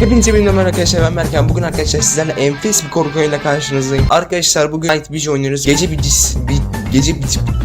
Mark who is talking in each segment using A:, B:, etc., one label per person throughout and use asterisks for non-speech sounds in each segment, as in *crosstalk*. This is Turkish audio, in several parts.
A: Hepinize benim merhaba arkadaşlar ben Berkan. Bugün arkadaşlar sizlerle enfes bir korku oyunuyla karşınızdayım. Arkadaşlar bugün Night Vision oynuyoruz. Gece bir bir gece bir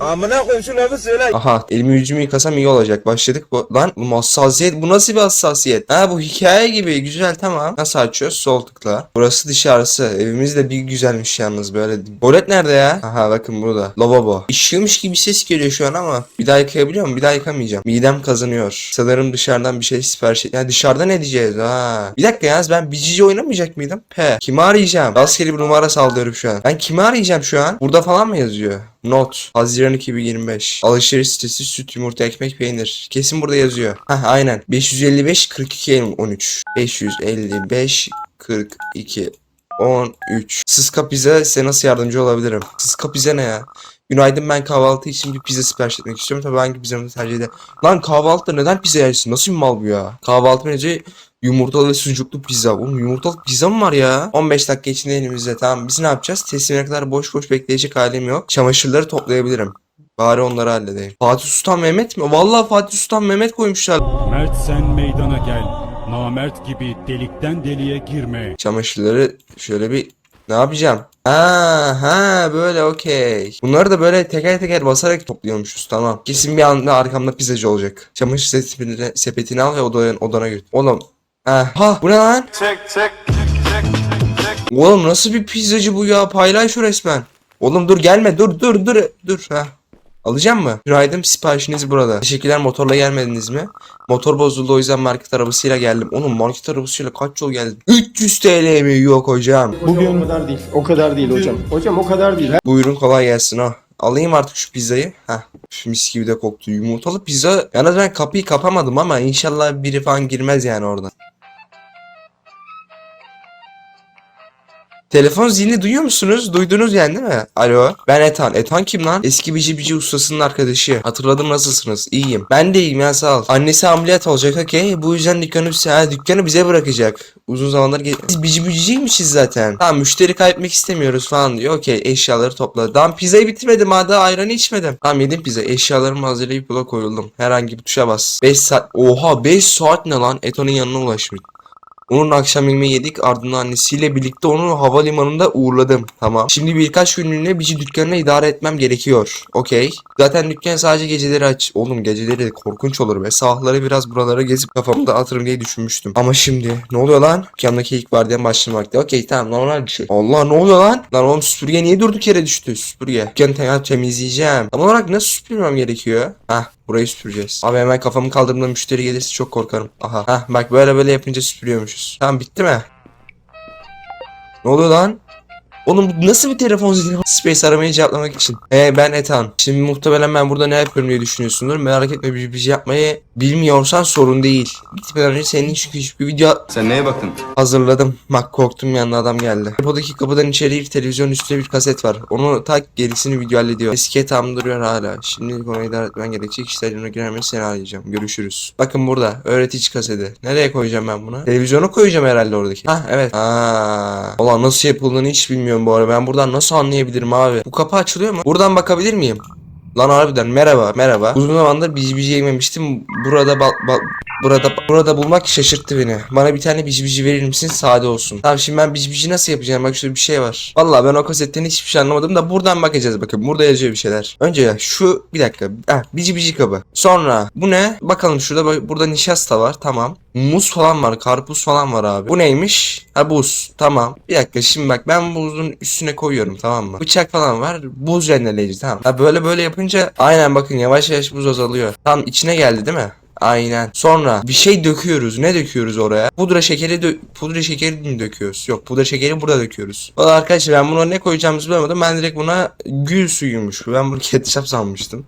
B: Amına koyayım şu lafı söyle.
A: Aha elimi yüzümü yıkasam iyi olacak. Başladık bu. Lan bu hassasiyet bu nasıl bir hassasiyet? Ha bu hikaye gibi güzel tamam. Nasıl açıyoruz? Sol tıkla. Burası dışarısı. Evimiz de bir güzelmiş yalnız böyle. Bolet nerede ya? Aha bakın burada. Lavabo. İşiyormuş gibi ses geliyor şu an ama. Bir daha yıkayabiliyor muyum? Bir daha yıkamayacağım. Midem kazanıyor. Sanırım dışarıdan bir şey sipariş et. Ya dışarıda ne diyeceğiz? Ha. Bir dakika yalnız ben bicici oynamayacak mıydım? He. Kimi arayacağım? Rastgele bir numara saldırıyorum şu an. Ben kimi arayacağım şu an? Burada falan mı yazıyor? Not. Haziran 2025. Alışveriş sitesi süt, yumurta, ekmek, peynir. Kesin burada yazıyor. Hah aynen. 555 42 13. 555 42 13. Sıska pizza size nasıl yardımcı olabilirim? Sıska pizza ne ya? Günaydın ben kahvaltı için bir pizza sipariş etmek istiyorum. Tabii hangi pizzamı tercih ederim? Lan kahvaltıda neden pizza yersin? Nasıl bir mal bu ya? Kahvaltı önce yumurtalı ve sucuklu pizza. Oğlum yumurtalı pizza mı var ya? 15 dakika içinde elimizde tamam. Biz ne yapacağız? Teslimine kadar boş boş bekleyecek halim yok. Çamaşırları toplayabilirim. Bari onları halledeyim. Fatih Sultan Mehmet mi? Vallahi Fatih Sultan Mehmet koymuşlar.
C: Mert sen meydana gel. Namert gibi delikten deliğe girme.
A: Çamaşırları şöyle bir ne yapacağım? Ha ha böyle okey. Bunları da böyle teker teker basarak topluyormuşuz tamam. Kesin bir anda arkamda pizzacı olacak. Çamaşır sepetini, sepetini al ve odana, odana götür. Oğlum. Ha, bu ne lan?
B: Çek çek çek çek.
A: Oğlum nasıl bir pizzacı bu ya? Paylaş şu resmen. Oğlum dur gelme dur dur dur dur. Ha. Alacağım mı? Günaydın siparişiniz burada. Teşekkürler motorla gelmediniz mi? Motor bozuldu o yüzden market arabasıyla geldim. Oğlum market arabasıyla kaç yol geldim? 300 TL mi? Yok hocam.
D: Bugün o kadar değil. O kadar değil hocam. Hocam o kadar değil.
A: Buyurun kolay gelsin ha. Alayım artık şu pizzayı. Heh. Mis gibi de koktu. Yumurtalı pizza. Yalnız ben kapıyı kapamadım ama inşallah biri falan girmez yani oradan. Telefon zilini duyuyor musunuz? Duydunuz yani değil mi? Alo. Ben Etan. Etan kim lan? Eski bici bici ustasının arkadaşı. Hatırladım nasılsınız? İyiyim. Ben de iyiyim ya sağ ol. Annesi ameliyat olacak okey. Bu yüzden dükkanı, dükkanı bize bırakacak. Uzun zamandır ge- Biz bici biciciymişiz zaten. Tamam müşteri kaybetmek istemiyoruz falan diyor. Okey eşyaları topla. Tamam pizzayı bitirmedim ha daha ayranı içmedim. Tamam yedim pizza. Eşyalarımı hazırlayıp yola koyuldum. Herhangi bir tuşa bas. 5 saat. Oha 5 saat ne lan? Eton'un yanına ulaşmış. Onun akşam yemeği yedik ardından annesiyle birlikte onu havalimanında uğurladım. Tamam. Şimdi birkaç günlüğüne bici dükkanını idare etmem gerekiyor. Okey. Zaten dükkan sadece geceleri aç. Oğlum geceleri korkunç olur be. Sabahları biraz buralara gezip kafamı dağıtırım diye düşünmüştüm. Ama şimdi ne oluyor lan? Dükkandaki ilk vardiyan başlamakta. Okey tamam normal bir şey. Allah ne oluyor lan? Lan oğlum süpürge niye durduk yere düştü? Süpürge. Dükkanı te- temizleyeceğim. Tam olarak nasıl süpürmem gerekiyor? Hah Burayı süpüreceğiz. Abi hemen kafamı kaldırdığımda müşteri gelirse çok korkarım. Aha. Hah bak böyle böyle yapınca süpürüyormuşuz. Tamam bitti mi? Ne oluyor lan? Oğlum bu nasıl bir telefon zili? Space aramayı cevaplamak için. Ee ben Ethan. Şimdi muhtemelen ben burada ne yapıyorum diye düşünüyorsundur. Merak etme bir, bir şey yapmayı bilmiyorsan sorun değil. Gitmeden önce senin çünkü hiçbir video
B: Sen neye baktın?
A: hazırladım. Bak korktum yanına adam geldi. Depodaki kapıdan içeri gir televizyon üstünde bir kaset var. Onu tak gerisini video hallediyor. Eski tam duruyor hala. Şimdi konuyu idare etmen gerekecek. İşlerine giremez seni arayacağım. Görüşürüz. Bakın burada öğretici kaseti. Nereye koyacağım ben bunu? Televizyona koyacağım herhalde oradaki. Ha evet. Aa. Ulan nasıl yapıldığını hiç bilmiyorum bu arada. Ben buradan nasıl anlayabilirim abi? Bu kapı açılıyor mu? Buradan bakabilir miyim? Lan harbiden merhaba merhaba. Uzun zamandır bici yememiştim. Burada bal, bal- burada burada bulmak şaşırttı beni. Bana bir tane bici bici verir misin? Sade olsun. Tamam şimdi ben bici bici nasıl yapacağım? Bak şurada bir şey var. Vallahi ben o kasetten hiçbir şey anlamadım da buradan bakacağız bakın. Burada yazıyor bir şeyler. Önce şu bir dakika. Heh, bici bici kabı. Sonra bu ne? Bakalım şurada burada nişasta var. Tamam. Muz falan var. Karpuz falan var abi. Bu neymiş? Ha buz. Tamam. Bir dakika şimdi bak ben buzun üstüne koyuyorum tamam mı? Bıçak falan var. Buz rendeleyici tamam. Ha böyle böyle yapınca aynen bakın yavaş yavaş buz azalıyor. Tam içine geldi değil mi? Aynen. Sonra bir şey döküyoruz. Ne döküyoruz oraya? Pudra şekeri dö- pudra şekeri mi döküyoruz? Yok pudra şekeri burada döküyoruz. Valla arkadaşlar ben buna ne koyacağımızı bilemedim. Ben direkt buna gül suyuymuş. Ben bunu ketçap sanmıştım.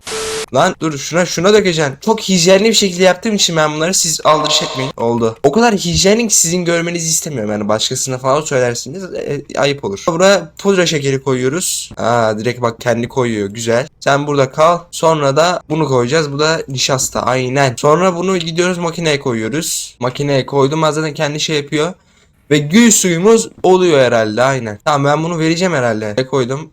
A: Lan dur şuna şuna dökeceksin. Çok hijyenli bir şekilde yaptığım için ben bunları siz aldırış etmeyin. Oldu. O kadar hijyenik ki sizin görmenizi istemiyorum. Yani başkasına falan söylersiniz e, ayıp olur. Buraya pudra şekeri koyuyoruz. Aa direkt bak kendi koyuyor. Güzel. Sen burada kal. Sonra da bunu koyacağız. Bu da nişasta. Aynen. Sonra bunu gidiyoruz makineye koyuyoruz. Makineye koydum. Zaten kendi şey yapıyor. Ve gül suyumuz oluyor herhalde aynen. Tamam ben bunu vereceğim herhalde. Koydum?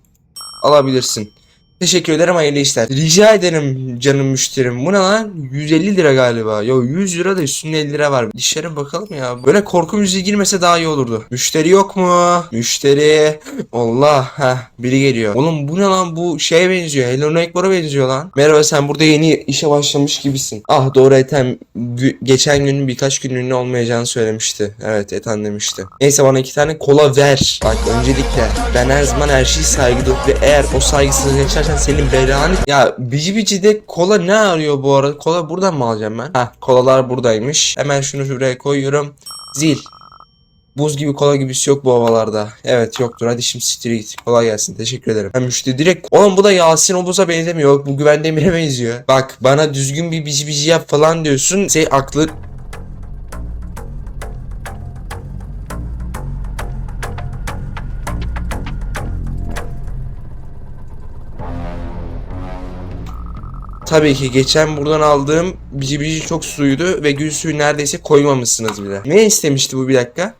A: Alabilirsin. Teşekkür ederim hayırlı işler. Rica ederim canım müşterim. Bu ne lan? 150 lira galiba. Yo 100 lira da üstünde 50 lira var. İşlere bakalım ya. Böyle korku müziği girmese daha iyi olurdu. Müşteri yok mu? Müşteri. Allah. Heh biri geliyor. Oğlum bu ne lan? Bu şeye benziyor. Hello Neighbor'a benziyor lan. Merhaba sen burada yeni işe başlamış gibisin. Ah doğru Ethem. Geçen gün birkaç gün ünlü olmayacağını söylemişti. Evet Ethan demişti. Neyse bana iki tane kola ver. Bak öncelikle ben her zaman her şeyi saygılı ve eğer o saygısızlığı yaşarsan senin belanı... Ya bici bici de kola ne arıyor bu arada? Kola buradan mı alacağım ben? Heh kolalar buradaymış. Hemen şunu şuraya koyuyorum. Zil. Buz gibi kola gibisi yok bu havalarda. Evet yoktur. Hadi şimdi siktir git. Kolay gelsin. Teşekkür ederim. Ben müşteri direkt. Oğlum bu da Yasin Obuz'a benzemiyor. Bu Güven Demir'e benziyor. Bak bana düzgün bir bici bici yap falan diyorsun. Şey aklı... Tabii ki geçen buradan aldığım bici bici çok suydu ve gül suyu neredeyse koymamışsınız bile. Ne istemişti bu bir dakika?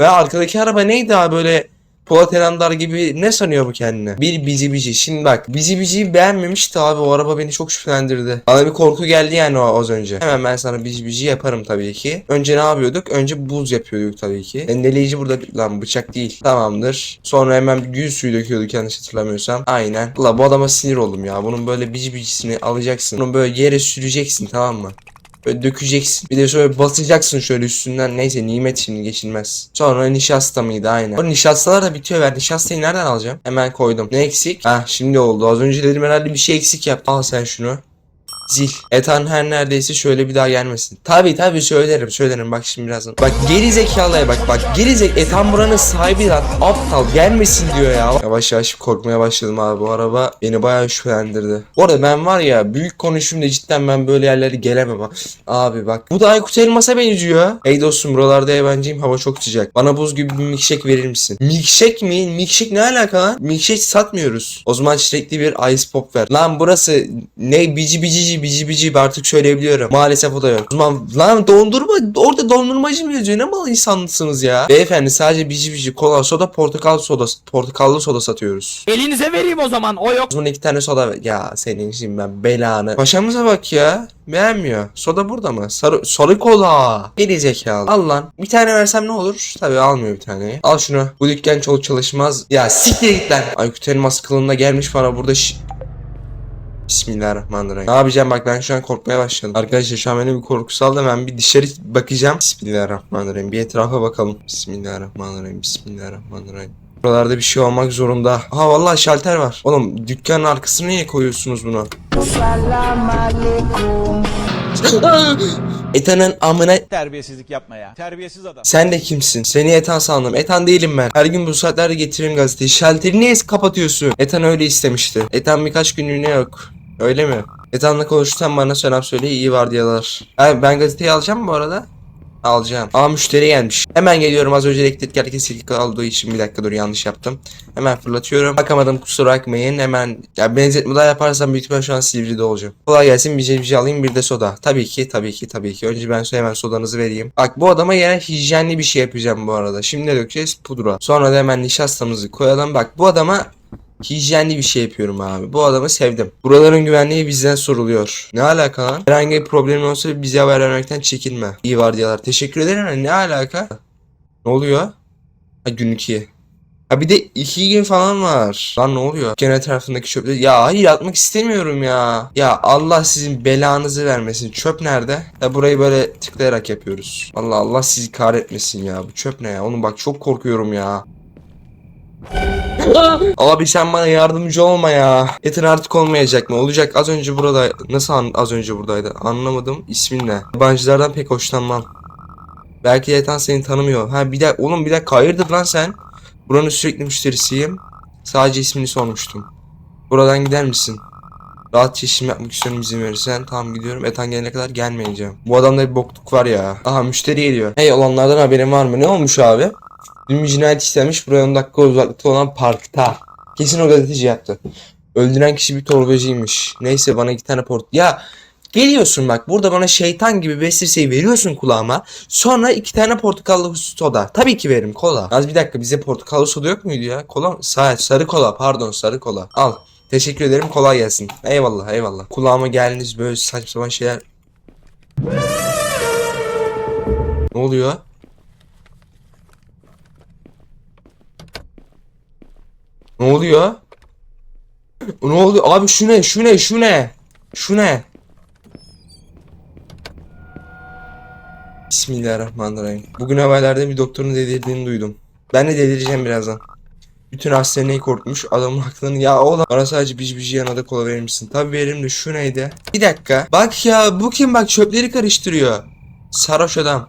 A: Ve arkadaki araba neydi abi böyle Polat Elandar gibi ne sanıyor bu kendine? Bir bici bici. Şimdi bak bici biciyi beğenmemişti abi o araba beni çok şüphelendirdi. Bana bir korku geldi yani o az önce. Hemen ben sana bici bici yaparım tabii ki. Önce ne yapıyorduk? Önce buz yapıyorduk tabii ki. Endeleyici burada lan bıçak değil. Tamamdır. Sonra hemen gül suyu döküyorduk yanlış hatırlamıyorsam. Aynen. La bu adama sinir oldum ya. Bunun böyle bici bicisini alacaksın. Bunu böyle yere süreceksin tamam mı? Böyle dökeceksin. Bir de şöyle basacaksın şöyle üstünden. Neyse nimet şimdi geçilmez. Sonra nişasta mıydı aynen. O nişastalar da bitiyor. Ben nişastayı nereden alacağım? Hemen koydum. Ne eksik? Hah şimdi oldu. Az önce dedim herhalde bir şey eksik yap. Al sen şunu. Zil. Ethan her neredeyse şöyle bir daha gelmesin. Tabi tabi söylerim söylerim bak şimdi birazdan. Bak geri zekalıya bak bak geri zek Ethan buranın sahibi lan aptal gelmesin diyor ya. Yavaş yavaş korkmaya başladım abi bu araba beni bayağı şüphelendirdi. Bu arada ben var ya büyük konuşayım da cidden ben böyle yerlere gelemem. Abi bak bu da Aykut Elmas'a benziyor. Hey dostum buralarda yabancıyım hava çok sıcak. Bana buz gibi bir milkshake verir misin? Milkshake mi? Milkshake ne alaka lan? Milkshake satmıyoruz. O zaman çilekli bir ice pop ver. Lan burası ne bici bici bici bici artık söyleyebiliyorum. Maalesef o da yok. O zaman lan dondurma orada dondurmacı mı yazıyor? Ne mal insanlısınız ya? Beyefendi sadece bici bici kola soda portakal soda portakallı soda satıyoruz.
E: Elinize vereyim o zaman o yok.
A: O zaman iki tane soda ver. Ya senin şimdi ben belanı. Paşamıza bak ya. Beğenmiyor. Soda burada mı? Sarı, sarı kola. Geri zekalı. Al lan. Bir tane versem ne olur? Tabii almıyor bir tane. Al şunu. Bu dükkan çok çalışmaz. Ya siktir git lan. Aykut Elmas kılığında gelmiş bana burada şi- Bismillahirrahmanirrahim. Ne yapacağım bak ben şu an korkmaya başladım. Arkadaşlar şu an beni bir korku saldı. Ben bir dışarı bakacağım. Bismillahirrahmanirrahim. Bir etrafa bakalım. Bismillahirrahmanirrahim. Bismillahirrahmanirrahim. Buralarda bir şey olmak zorunda. Ha vallahi şalter var. Oğlum dükkanın arkasına niye koyuyorsunuz bunu? *laughs* Ethan'ın amına
E: Terbiyesizlik yapma ya. Terbiyesiz adam.
A: sen de kimsin? Seni Ethan sandım. Ethan değilim ben. Her gün bu saatlerde getiririm gazeteyi. Şalteri niye kapatıyorsun? Ethan öyle istemişti. Ethan birkaç günlüğüne yok. Öyle mi? Ethan'la konuşursan bana selam söyle iyi vardiyalar. Ha, ben gazeteyi alacağım mı bu arada? Alacağım. Aa müşteri gelmiş. Hemen geliyorum az önce elektrik herkes silgi kaldığı için bir dakika dur yanlış yaptım. Hemen fırlatıyorum. Bakamadım kusura bakmayın. Hemen ya benzetme daha yaparsam büyük ihtimal şu an Silivri'de olacağım. Kolay gelsin bir şey alayım bir de soda. Tabii ki tabii ki tabii ki. Önce ben hemen sodanızı vereyim. Bak bu adama yine hijyenli bir şey yapacağım bu arada. Şimdi ne dökeceğiz? Pudra. Sonra da hemen nişastamızı koyalım. Bak bu adama Hijyenli bir şey yapıyorum abi. Bu adamı sevdim. Buraların güvenliği bizden soruluyor. Ne alaka lan? Herhangi bir problemin olsa bize haber vermekten çekinme. İyi vardiyalar. Teşekkür ederim. ama Ne alaka? Ne oluyor? Ha gün 2. Ha bir de iki gün falan var. Lan ne oluyor? Gene etrafındaki çöpler. Ya hayır atmak istemiyorum ya. Ya Allah sizin belanızı vermesin. Çöp nerede? Ya burayı böyle tıklayarak yapıyoruz. Allah Allah sizi kahretmesin ya. Bu çöp ne ya? Oğlum bak çok korkuyorum ya. *laughs* Abi sen bana yardımcı olma ya. Etin artık olmayacak mı? Olacak. Az önce burada. Nasıl an- az önce buradaydı? Anlamadım. İsmin ne? Yabancılardan pek hoşlanmam. Belki Ethan seni tanımıyor. Ha bir de oğlum bir dakika hayırdır lan sen? Buranın sürekli müşterisiyim. Sadece ismini sormuştum. Buradan gider misin? Rahat işim yapmak istiyorum izin verirsen. Tamam gidiyorum. Ethan gelene kadar gelmeyeceğim. Bu adamda bir bokluk var ya. Aha müşteri geliyor. Hey olanlardan haberin var mı? Ne olmuş abi? Dün bir cinayet işlenmiş buraya 10 dakika uzaklıkta olan parkta. Kesin o gazeteci yaptı. Öldüren kişi bir torbacıymış. Neyse bana iki tane port... Ya geliyorsun bak burada bana şeytan gibi vesveseyi veriyorsun kulağıma. Sonra iki tane portakallı soda. Tabii ki veririm kola. Az bir dakika bize portakallı soda yok muydu ya? Kola? Sa- sarı kola pardon sarı kola. Al. Teşekkür ederim. Kolay gelsin. Eyvallah eyvallah. Kulağıma geldiniz böyle saçma sapan şeyler. Ne oluyor? Ne oluyor? Ne oluyor? Abi şu ne? Şu ne? Şu ne? Şu ne? Bismillahirrahmanirrahim. Bugün haberlerde bir doktorun delirdiğini duydum. Ben de delireceğim birazdan. Bütün hastaneyi korkmuş. Adamın aklını ya oğlum bana sadece bici bici yanada kola verir misin? Tabii veririm de şu neydi? Bir dakika. Bak ya bu kim bak çöpleri karıştırıyor. Sarhoş adam.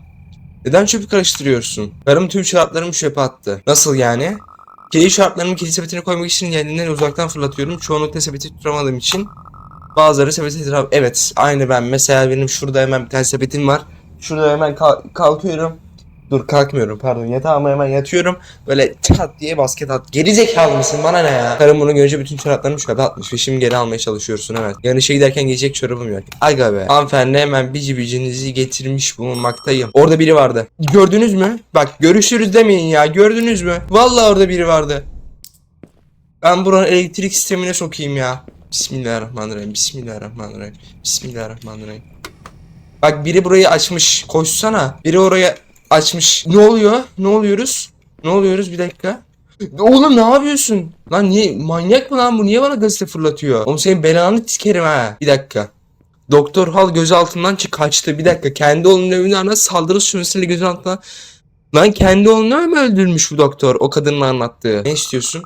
A: Neden çöpü karıştırıyorsun? Karım tüm şaraplarımı çöpe attı. Nasıl yani? Kedi şaraplarımı kedi sepetine koymak için kendinden uzaktan fırlatıyorum. Çoğunlukla sepeti tutamadığım için bazıları sepeti etrafı... Evet aynı ben. Mesela benim şurada hemen bir tane sepetim var. Şurada hemen kal- kalkıyorum. Dur kalkmıyorum pardon yatağıma hemen yatıyorum. Böyle çat diye basket at. Geri zekalı mısın bana ne ya? Karım bunu görünce bütün çoraplarımı çöpe atmış ve şimdi geri almaya çalışıyorsun evet. Yani işe giderken giyecek çorabım yok. Aga be. Hanımefendi hemen bici bicinizi getirmiş bulunmaktayım. Orada biri vardı. Gördünüz mü? Bak görüşürüz demeyin ya. Gördünüz mü? Vallahi orada biri vardı. Ben buranın elektrik sistemine sokayım ya. Bismillahirrahmanirrahim. Bismillahirrahmanirrahim. Bismillahirrahmanirrahim. Bak biri burayı açmış. Koşsana. Biri oraya açmış. Ne oluyor? Ne oluyoruz? Ne oluyoruz? Bir dakika. Oğlum ne yapıyorsun? Lan niye manyak mı lan bu? Niye bana gazete fırlatıyor? Oğlum senin belanı tikerim ha. Bir dakika. Doktor Hal gözaltından çık kaçtı. Bir dakika. Kendi oğlunun evine nasıl saldırı sürmesiyle gözaltına Lan kendi oğlunu mu öldürmüş bu doktor? O kadının anlattığı. Ne istiyorsun?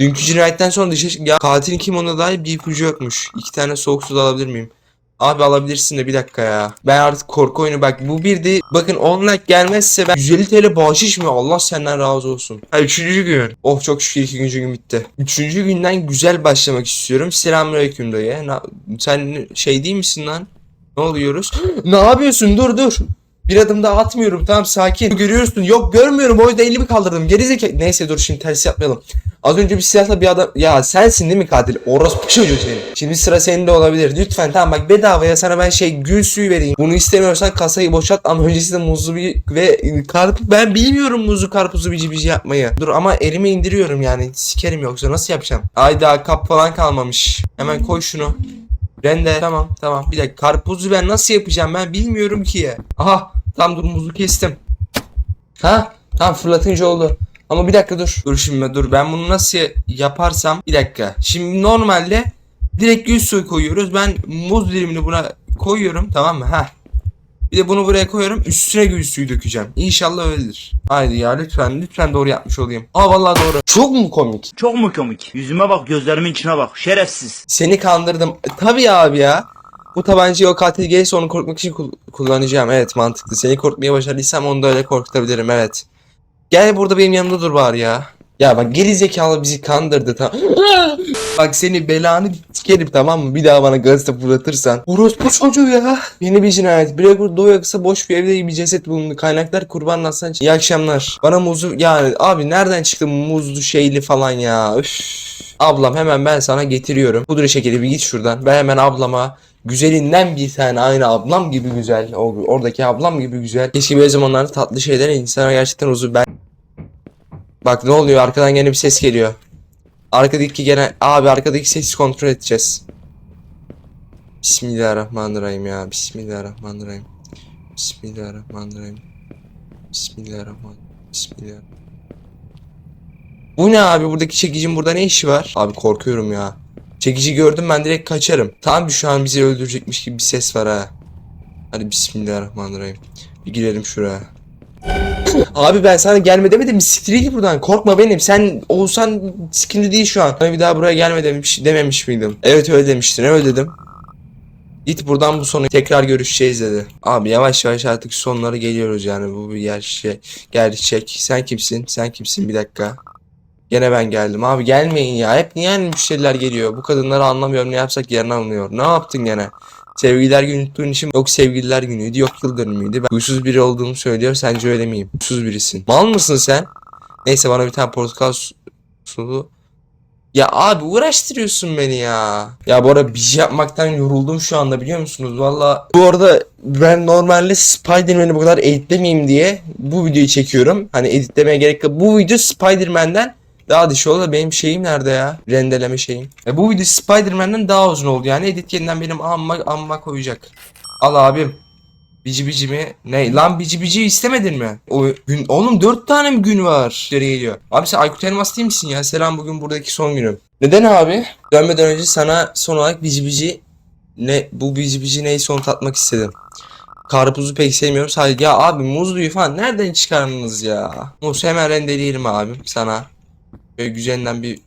A: Dünkü cinayetten sonra dışarı... Ya katilin kim ona dair bir ipucu yokmuş. İki tane soğuk su da alabilir miyim? Abi alabilirsin de bir dakika ya. Ben artık korku oyunu bak bu bir de bakın 10 like gelmezse ben 150 TL bahşiş mi? Allah senden razı olsun. Ha üçüncü gün. Oh çok şükür ikinci gün bitti. Üçüncü günden güzel başlamak istiyorum. Selamünaleyküm dayı. Sen şey değil misin lan? Ne oluyoruz? *gasps* ne yapıyorsun? Dur dur. Bir adım daha atmıyorum. Tamam sakin. Görüyorsun. Yok görmüyorum. O yüzden elimi kaldırdım. Gerizekalı. Neyse dur şimdi ters yapmayalım. Az önce bir silahla bir adam... Ya sensin değil mi katil? Orospu çocuğu senin. Şimdi sıra senin de olabilir. Lütfen tamam bak bedavaya sana ben şey gül suyu vereyim. Bunu istemiyorsan kasayı boşalt ama öncesinde muzlu bir ve karpuz... Ben bilmiyorum muzlu karpuzu bici bici yapmayı. Dur ama elime indiriyorum yani. Sikerim yoksa nasıl yapacağım? Ayda kap falan kalmamış. Hemen koy şunu. Rende tamam tamam. Bir dakika karpuzu ben nasıl yapacağım ben bilmiyorum ki. Aha tam dur muzu kestim. Ha tamam fırlatınca oldu. Ama bir dakika dur. Dur şimdi dur ben bunu nasıl yaparsam bir dakika. Şimdi normalde direkt gül suyu koyuyoruz. Ben muz dilimini buna koyuyorum tamam mı? Ha. Bir de bunu buraya koyuyorum. Üstüne gül suyu dökeceğim. İnşallah öyledir. Haydi ya lütfen lütfen doğru yapmış olayım. Aa vallahi doğru. Çok mu komik?
F: Çok mu komik? Yüzüme bak, gözlerimin içine bak. Şerefsiz.
A: Seni kandırdım. E, Tabii abi ya. Bu tabancayı o katil gelirse onu korkmak için kul- kullanacağım. Evet mantıklı. Seni korkmaya başardıysam onu da öyle korkutabilirim. Evet. Gel burada benim yanımda dur bari ya. Ya bak geri zekalı bizi kandırdı tamam. *laughs* bak seni belanı sikerim tamam mı? Bir daha bana gazete fırlatırsan. Orospu çocuğu ya. Yeni bir cinayet. Blackwood Doğu yakısa boş bir evde bir ceset bulundu. Kaynaklar kurban aslan. İyi akşamlar. Bana muzu yani abi nereden çıktı muzlu şeyli falan ya. Üf. Ablam hemen ben sana getiriyorum. Pudra şekeri bir git şuradan. Ben hemen ablama güzelinden bir tane aynı ablam gibi güzel. O, oradaki ablam gibi güzel. Keşke böyle zamanlarda tatlı şeyler insana gerçekten huzur. Ben Bak ne oluyor arkadan gene bir ses geliyor. Arkadaki gene abi arkadaki sesi kontrol edeceğiz. Bismillahirrahmanirrahim ya. Bismillahirrahmanirrahim. Bismillahirrahmanirrahim. Bismillahirrahmanirrahim. Bismillah. Bu ne abi buradaki çekicin burada ne işi var? Abi korkuyorum ya. Çekici gördüm ben direkt kaçarım. Tam şu an bizi öldürecekmiş gibi bir ses var ha. Hadi bismillahirrahmanirrahim. Bir girelim şuraya. Abi ben sana gelme demedim mi? Siktir git buradan. Korkma benim. Sen olsan sıkıntı değil şu an. Sana bir daha buraya gelme demiş, dememiş miydim? Evet öyle demiştin. Öyle dedim. Git buradan bu sonu tekrar görüşeceğiz dedi. Abi yavaş yavaş artık sonlara geliyoruz yani bu bir yer şey gerçek. Sen kimsin? Sen kimsin? Bir dakika. Gene ben geldim. Abi gelmeyin ya. Hep niye yani müşteriler geliyor? Bu kadınları anlamıyorum. Ne yapsak yerine alınıyor. Ne yaptın gene? Sevgililer günü tuttuğun için yok sevgililer günüydü yok yıl dönümüydü. Ben huysuz biri olduğumu söylüyor. Sence öyle miyim? Huysuz birisin. Mal mısın sen? Neyse bana bir tane portakal su- sulu. Ya abi uğraştırıyorsun beni ya. Ya bu arada bir şey yapmaktan yoruldum şu anda biliyor musunuz? Valla bu arada ben normalde Spider-Man'i bu kadar editlemeyeyim diye bu videoyu çekiyorum. Hani editlemeye gerek yok. Bu video Spider-Man'den Daha dışı olur da benim şeyim nerede ya? Rendeleme şeyim. E bu video Spider-Man'den daha uzun oldu yani. Edit yeniden benim amma amma koyacak. Al abim. Bici bici mi? Ne? Lan bici bici istemedin mi? O gün oğlum dört tane mi gün var? İçeri geliyor. Abi sen Aykut Elmas değil misin ya? Selam bugün buradaki son günüm. Neden abi? Dönmeden önce sana son olarak bici bici ne bu bici bici neyse onu tatmak istedim. Karpuzu pek sevmiyorum sadece ya abi muzluyu falan nereden çıkardınız ya? Muz hemen rendeleyelim abim sana. Böyle güzelinden bir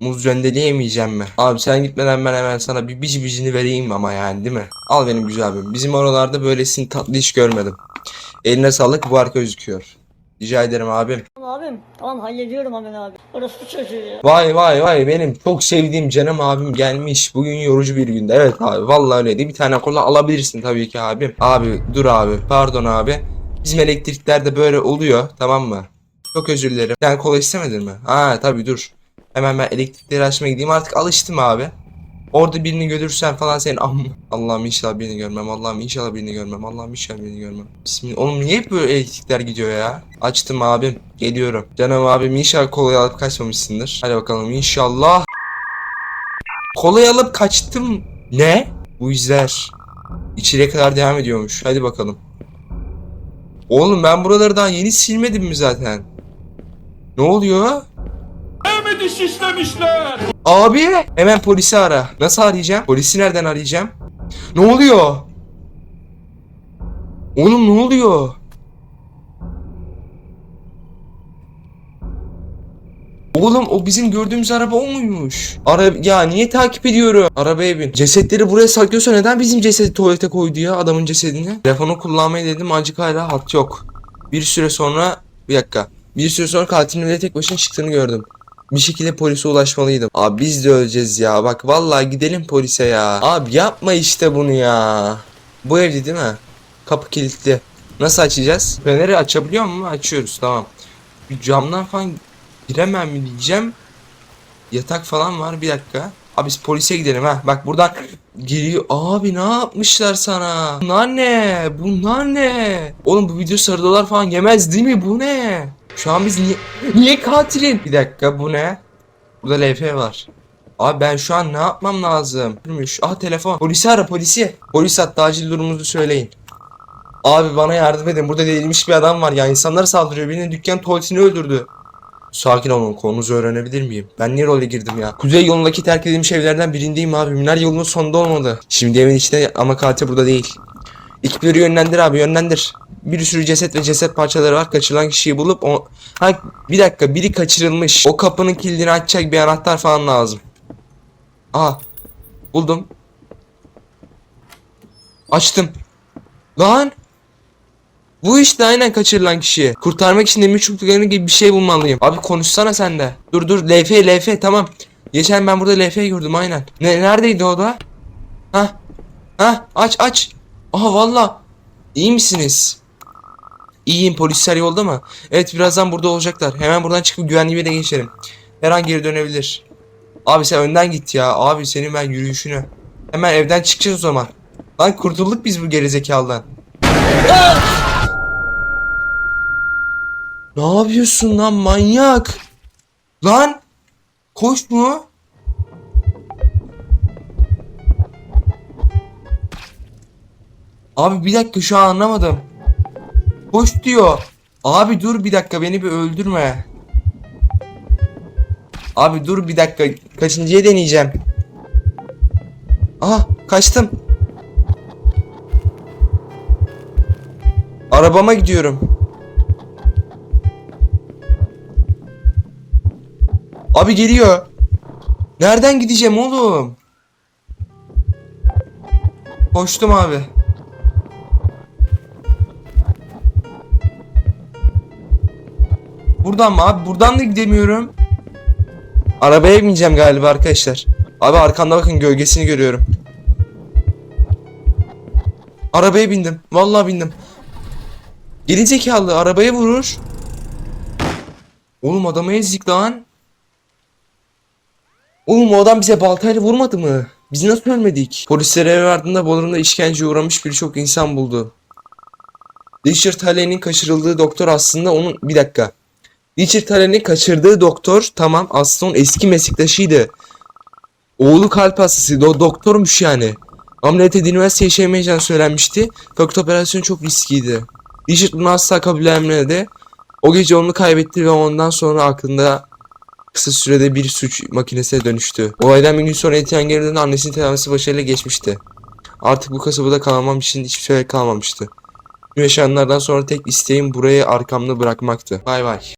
A: muz rendeleyemeyeceğim mi? Abi sen gitmeden ben hemen sana bir bici bicini vereyim ama yani değil mi? Al benim güzel abim. Bizim oralarda böylesini tatlı iş görmedim. Eline sağlık bu arka gözüküyor. Rica ederim abim.
G: Tamam abim. Tamam hallediyorum hemen abi. Orası çocuğu ya.
A: Vay vay vay benim çok sevdiğim canım abim gelmiş. Bugün yorucu bir günde. Evet abi vallahi öyleydi. Bir tane kola alabilirsin tabii ki abim. Abi dur abi pardon abi. Bizim elektriklerde böyle oluyor tamam mı? Çok özür dilerim. Tane kola istemedin mi? Ha tabii dur. Hemen ben elektrikleri açmaya gideyim artık alıştım abi. Orada birini görürsen falan senin amma. *laughs* Allah'ım inşallah birini görmem. Allah'ım inşallah birini görmem. Allah'ım inşallah birini görmem. Bismillah. Oğlum niye hep böyle elektrikler gidiyor ya? Açtım abim. Geliyorum. Canım abim inşallah kolayı alıp kaçmamışsındır. Hadi bakalım inşallah. Kolayı alıp kaçtım. Ne? Bu izler. İçeriye kadar devam ediyormuş. Hadi bakalım. Oğlum ben buraları daha yeni silmedim mi zaten? Ne oluyor? Abi hemen polisi ara. Nasıl arayacağım? Polisi nereden arayacağım? Ne oluyor? Oğlum ne oluyor? Oğlum o bizim gördüğümüz araba o muymuş? Ara ya niye takip ediyorum? Arabaya bin. Cesetleri buraya saklıyorsa neden bizim cesedi tuvalete koydu ya adamın cesedini? Telefonu kullanmayı dedim acık hala hat yok. Bir süre sonra bir dakika. Bir süre sonra katilin evde tek başına çıktığını gördüm. Bir şekilde polise ulaşmalıydım. Abi biz de öleceğiz ya. Bak vallahi gidelim polise ya. Abi yapma işte bunu ya. Bu evde değil mi? Kapı kilitli. Nasıl açacağız? Feneri açabiliyor mu? Açıyoruz tamam. Bir camdan falan giremem mi diyeceğim. Yatak falan var bir dakika. Abi biz polise gidelim ha. Bak buradan giriyor. Abi ne yapmışlar sana? Bunlar ne? Bunlar ne? Oğlum bu video sarı dolar falan yemez değil mi? Bu ne? Şu an biz niye niye katilin? Bir dakika bu ne? Burada LF var. Abi ben şu an ne yapmam lazım? Bilmiyorum. Ah telefon. Polisi ara polisi. Polis hatta acil durumunuzu söyleyin. Abi bana yardım edin. Burada delirmiş bir adam var ya. İnsanlara saldırıyor. Birinin dükkan tuvaletini öldürdü. Sakin olun. Konunuzu öğrenebilir miyim? Ben niye role girdim ya? Kuzey yolundaki terk edilmiş evlerden birindeyim abi. Miner yolunun sonunda olmadı. Şimdi evin içinde ama katil burada değil. Ekipleri yönlendir abi yönlendir. Bir sürü ceset ve ceset parçaları var. Kaçırılan kişiyi bulup o... Ha bir dakika biri kaçırılmış. O kapının kilidini açacak bir anahtar falan lazım. Aha. Buldum. Açtım. Lan. Bu işte aynen kaçırılan kişi. Kurtarmak için demir çubuklarını gibi bir şey bulmalıyım. Abi konuşsana sen de. Dur dur LF LF tamam. Geçen ben burada LF gördüm aynen. Ne neredeydi o da? Ha? Ha? Aç aç. Aha valla. İyi misiniz? İyiyim polisler yolda mı? Evet birazdan burada olacaklar. Hemen buradan çıkıp güvenli bir yere geçelim. Her an geri dönebilir. Abi sen önden git ya. Abi senin ben yürüyüşünü. Hemen evden çıkacağız o zaman. Lan kurtulduk biz bu gerizekalıdan. Ne yapıyorsun lan manyak? Lan! Koş mu? Abi bir dakika şu an anlamadım. Koş diyor. Abi dur bir dakika beni bir öldürme. Abi dur bir dakika. Kaçıncıya deneyeceğim. Aha kaçtım. Arabama gidiyorum. Abi geliyor. Nereden gideceğim oğlum? Koştum abi. Buradan mı abi? Buradan da gidemiyorum. Arabaya bineceğim galiba arkadaşlar. Abi arkamda bakın gölgesini görüyorum. Arabaya bindim. Vallahi bindim. Geri zekalı arabaya vurur. Oğlum adamı ezdik lan. Oğlum o adam bize baltayla vurmadı mı? Biz nasıl ölmedik? Polislere eve vardığında Bodrum'da işkenceye uğramış birçok insan buldu. Richard Haley'nin kaçırıldığı doktor aslında onun... Bir dakika. Richard Allen'i kaçırdığı doktor tamam onun eski meslektaşıydı. Oğlu kalp hastasıydı. O doktormuş yani. Ameliyat edilmezse yaşayamayacağını söylenmişti. Fakat operasyon çok riskiydi. Richard bunu asla kabullenmedi. O gece onu kaybetti ve ondan sonra aklında kısa sürede bir suç makinesine dönüştü. Olaydan bir gün sonra Etienne geri döndü annesinin tedavisi başarıyla geçmişti. Artık bu kasabada kalamam için hiçbir şey kalmamıştı. Bu yaşananlardan sonra tek isteğim burayı arkamda bırakmaktı. Bay bay.